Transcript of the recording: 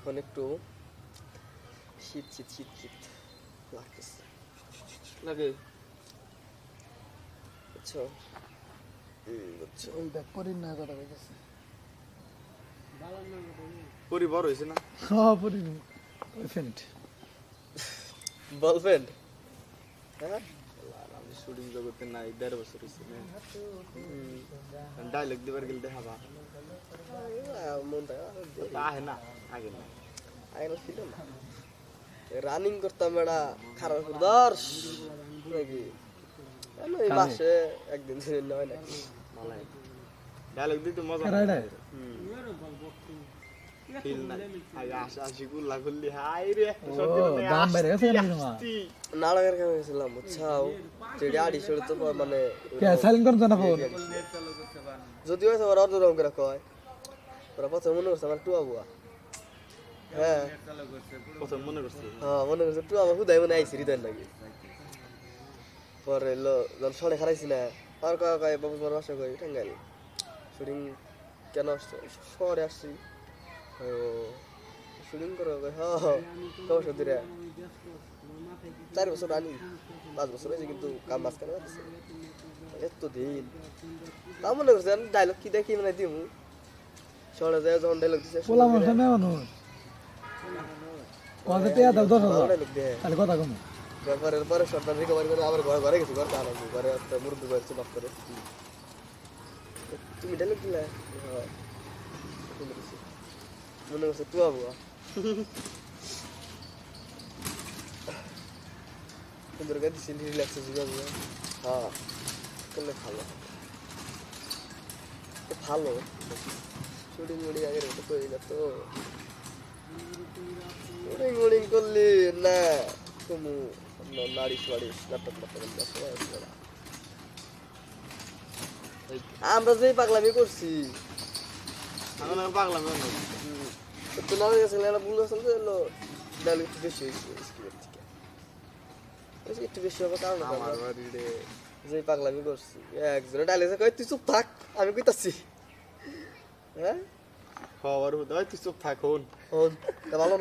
এখন একটু শীত শীত শীত শীত লাগতেছে। লাগে। বুঝছ? ওই দেখ পরির না কথা কইতেছে। পরি বড় হয়েছে না? হ্যাঁ পরির ওই ফ্রেন্ড বলবেন হ্যাঁ? শুটিং জগতে নাই দেড় বছর হয়েছে ডাইলগ দিবার গেলে দেখাবা আহে না আগে না। আগে ছিল না। রানিং করতাম বেড়া খারাপ করে। দর্শ নাকি এই মাসে একদিন দুদিন নয় নাকি? ডাইলগ দিতে মজা কারা এটা? ফিল নাই আগে আশা আশি গুল্লা গুল্লি হাই রে একটা ও, সত্যি দাম বেড়ে গেছে আস্তি, তোমার? আস্তি। কামে গেছিলাম বুঝছাও যেটি আড়ি তো মানে কে সাইলেন্ট করতে না ফোন যদি হয়তো ওরা অর্ধ রকম করে কয় ওরা প্রথমে মনে করছে আমার টুয়া বুয়া হ্যাঁ প্রথম মনে করছি হ্যাঁ মনে করছে টুয়া আমার হুদাই মনে আইসি হৃদয় নাকি পরে লো যখন সরে খারাইছি না আর কয় কয় বাবু তোমার বাসা কই টাঙ্গাইল শুটিং কেন আসছো শহরে আসছি শুটিং করো কয় হ্যাঁ কবে সত্যি রে চার বছর আনি পাঁচ বছর হয়েছে কিন্তু কাম মাঝখানে যাচ্ছে এত দিন তা মনে করছে ডায়লগ কি দেখি মানে দিমু। শহরে যায় যখন ডায়লগ দিচ্ছে পোলা মানুষ না মানুষ। কত টিয়া দাও দশ হাজার তাহলে কথা কম। পরে পরে সরকার রিকভারি করে আবার ঘরে ঘরে গেছি ঘরে আনা ঘরে একটা মুরব্বী করেছে বাপ করে তুমি ডায়লগ দিলে? হ্যাঁ। মনে করছি টুয়া বুয়া সুন্দর করে দিছি রিল্যাক্স বুঝা বুঝা হ্যাঁ করলে ভালো ভালো শুটিং মুডিং আগের মতো করি না তো শুটিং মুডিং করলি না তুমি নাড়িস বাড়িস নাটক নাটক আমরা যেই পাগলামি করছি আমি তো না হয়ে গেছে একটা ভুল আসলে তো এলো ডায়লগ একটু বেশি হয়েছে স্ক্রিনের থেকে যে একটু বেশি হবে কারণ আমার আমরা বাড়ি রে। যেই পাগলামি করছি একজনে ডায়লগ কয় তুই চুপ থাক আমি কইতাছি। হ্যাঁ? খবর হতো তুই চুপ থাকুন হন, তা ভালো